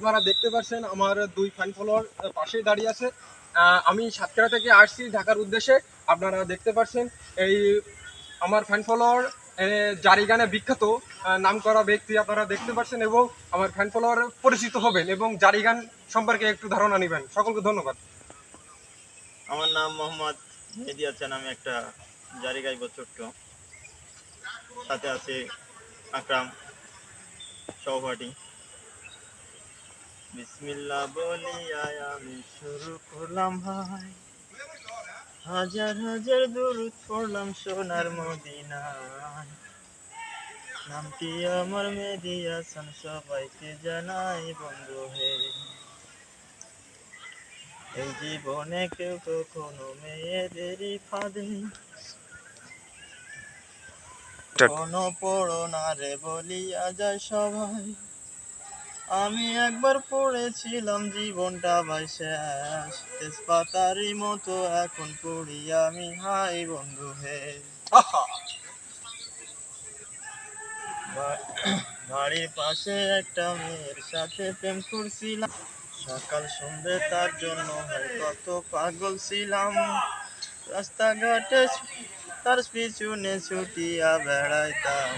আপনারা দেখতে পাচ্ছেন আমার দুই ফ্যান ফলোয়ার পাশেই দাঁড়িয়ে আছে। আমি সাতক্ষীরা থেকে আসছি ঢাকার উদ্দেশ্যে। আপনারা দেখতে পাচ্ছেন এই আমার ফ্যান ফলোয়ার জারি গানে বিখ্যাত নাম করা ব্যক্তি আপনারা দেখতে পাচ্ছেন এবং আমার ফ্যান ফলোয়ার পরিচিত হবেন এবং জারি গান সম্পর্কে একটু ধারণা নেবেন। সকলকে ধন্যবাদ। আমার নাম মোহাম্মদ মেহেদি হাসান, আমি একটা জারি গাইব ছোট্ট। সাথে আছে আকরাম, সহপাঠী। বিসমিল্লাহ বলিয়া আমি শুরু করলাম ভাই হাজার হাজার দূরত পড়লাম সোনার মদিনায়। নামটি আমার মেহেদি হাসান সবাইকে জানাই বন্ধু হে। এই জীবনে কেউ কখনো মেয়েদেরই ফাঁদে কোনো পড়ো না রে বলিয়া যায় সবাই। আমি একবার পড়েছিলাম জীবনটা ভাই শেষ তেজপাতারই মতো, এখন পড়ি আমি। হাই বন্ধু, হে। বাড়ির পাশে একটা মেয়ের সাথে প্রেম করছিলাম। সকাল সন্ধে তার জন্য কত পাগল ছিলাম। রাস্তাঘাটে তার পিছনে ছুটিয়া বেড়াইতাম।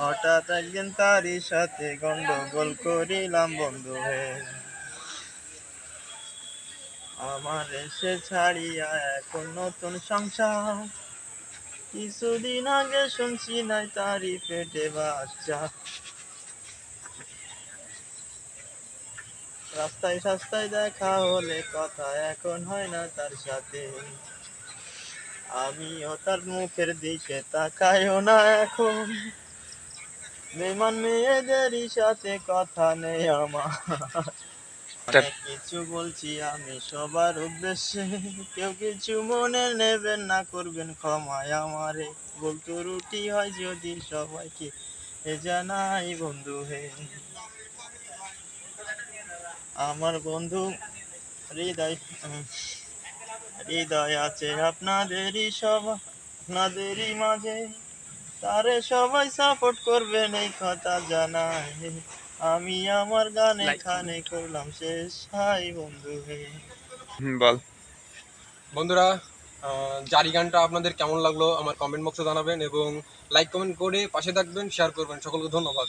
হঠাৎ একদিন তারই সাথে গন্ডগোল করিলাম, বন্ধু হে। আমার এসে ছাড়িয়া এখন নতুন সংসার। কিছুদিন আগে শুনছি নাই তারই পেটে বাচ্চা। রাস্তায় সাস্তায় দেখা হলে কথা এখন হয় না তার সাথে। আমিও তার মুখের দিকে তাকাইও না এখন। মেমান মেয়েদেরই সাথে কথা নেই আমার। কিছু বলছি আমি সবার উদ্দেশ্যে। কেউ কিছু মনে নেবেন না, করবেন ক্ষমায় আমারে। বলতো রুটি হয় যদি সবাইকে, এ জানাই বন্ধু হে। আমার বন্ধু, হৃদয় হৃদয় আছে আপনাদেরই সব আপনাদেরই মাঝে। তারে সবাই সাপোর্ট করবেন এই কথা জানাই আমি আমার গানে খানে করলাম শেষ। হাই বন্ধু। হে বল। বন্ধুরা আহ, জারি গানটা আপনাদের কেমন লাগল আমার কমেন্ট বক্সে জানাবেন এবং লাইক কমেন্ট করে পাশে থাকবেন শেয়ার করবেন। সকলকে ধন্যবাদ।